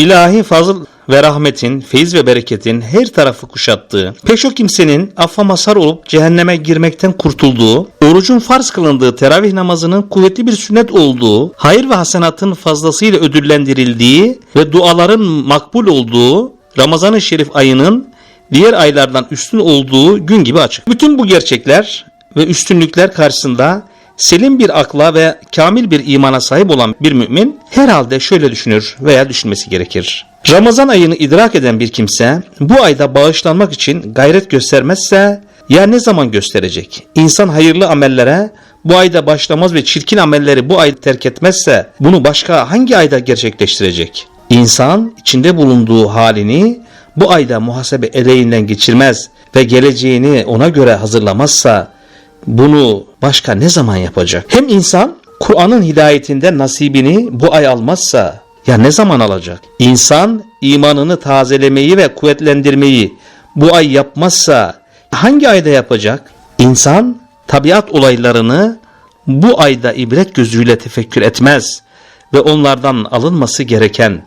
İlahi fazıl ve rahmetin, feyiz ve bereketin her tarafı kuşattığı, pek çok kimsenin affa mazhar olup cehenneme girmekten kurtulduğu, orucun farz kılındığı teravih namazının kuvvetli bir sünnet olduğu, hayır ve hasenatın fazlasıyla ödüllendirildiği ve duaların makbul olduğu Ramazan-ı Şerif ayının diğer aylardan üstün olduğu gün gibi açık. Bütün bu gerçekler ve üstünlükler karşısında selim bir akla ve kamil bir imana sahip olan bir mümin herhalde şöyle düşünür veya düşünmesi gerekir. Ramazan ayını idrak eden bir kimse bu ayda bağışlanmak için gayret göstermezse ya ne zaman gösterecek? İnsan hayırlı amellere bu ayda başlamaz ve çirkin amelleri bu ay terk etmezse bunu başka hangi ayda gerçekleştirecek? İnsan içinde bulunduğu halini bu ayda muhasebe eleğinden geçirmez ve geleceğini ona göre hazırlamazsa bunu başka ne zaman yapacak? Hem insan Kur'an'ın hidayetinden nasibini bu ay almazsa ya ne zaman alacak? İnsan imanını tazelemeyi ve kuvvetlendirmeyi bu ay yapmazsa hangi ayda yapacak? İnsan tabiat olaylarını bu ayda ibret gözüyle tefekkür etmez ve onlardan alınması gereken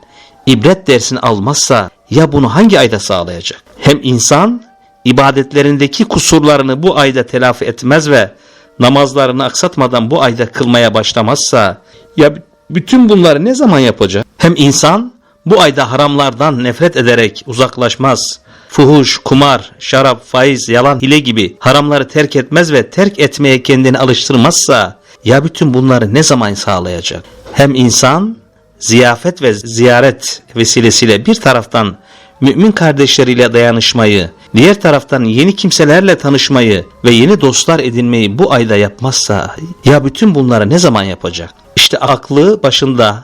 ibret dersini almazsa ya bunu hangi ayda sağlayacak? Hem insan ibadetlerindeki kusurlarını bu ayda telafi etmez ve namazlarını aksatmadan bu ayda kılmaya başlamazsa ya bütün bunları ne zaman yapacak? Hem insan bu ayda haramlardan nefret ederek uzaklaşmaz. Fuhuş, kumar, şarap, faiz, yalan, hile gibi haramları terk etmez ve terk etmeye kendini alıştırmazsa ya bütün bunları ne zaman sağlayacak? Hem insan ziyafet ve ziyaret vesilesiyle bir taraftan mümin kardeşleriyle dayanışmayı, diğer taraftan yeni kimselerle tanışmayı ve yeni dostlar edinmeyi bu ayda yapmazsa ya bütün bunları ne zaman yapacak? İşte aklı başında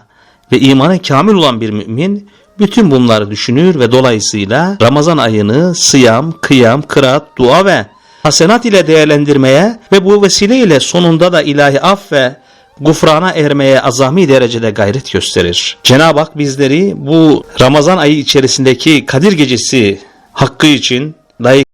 ve imanı kamil olan bir mümin bütün bunları düşünür ve dolayısıyla Ramazan ayını sıyam, kıyam, kıraat, dua ve hasenat ile değerlendirmeye ve bu vesile ile sonunda da ilahi af ve gufrana ermeye azami derecede gayret gösterir. Cenab-ı Hak bizleri bu Ramazan ayı içerisindeki Kadir Gecesi hakkı için layık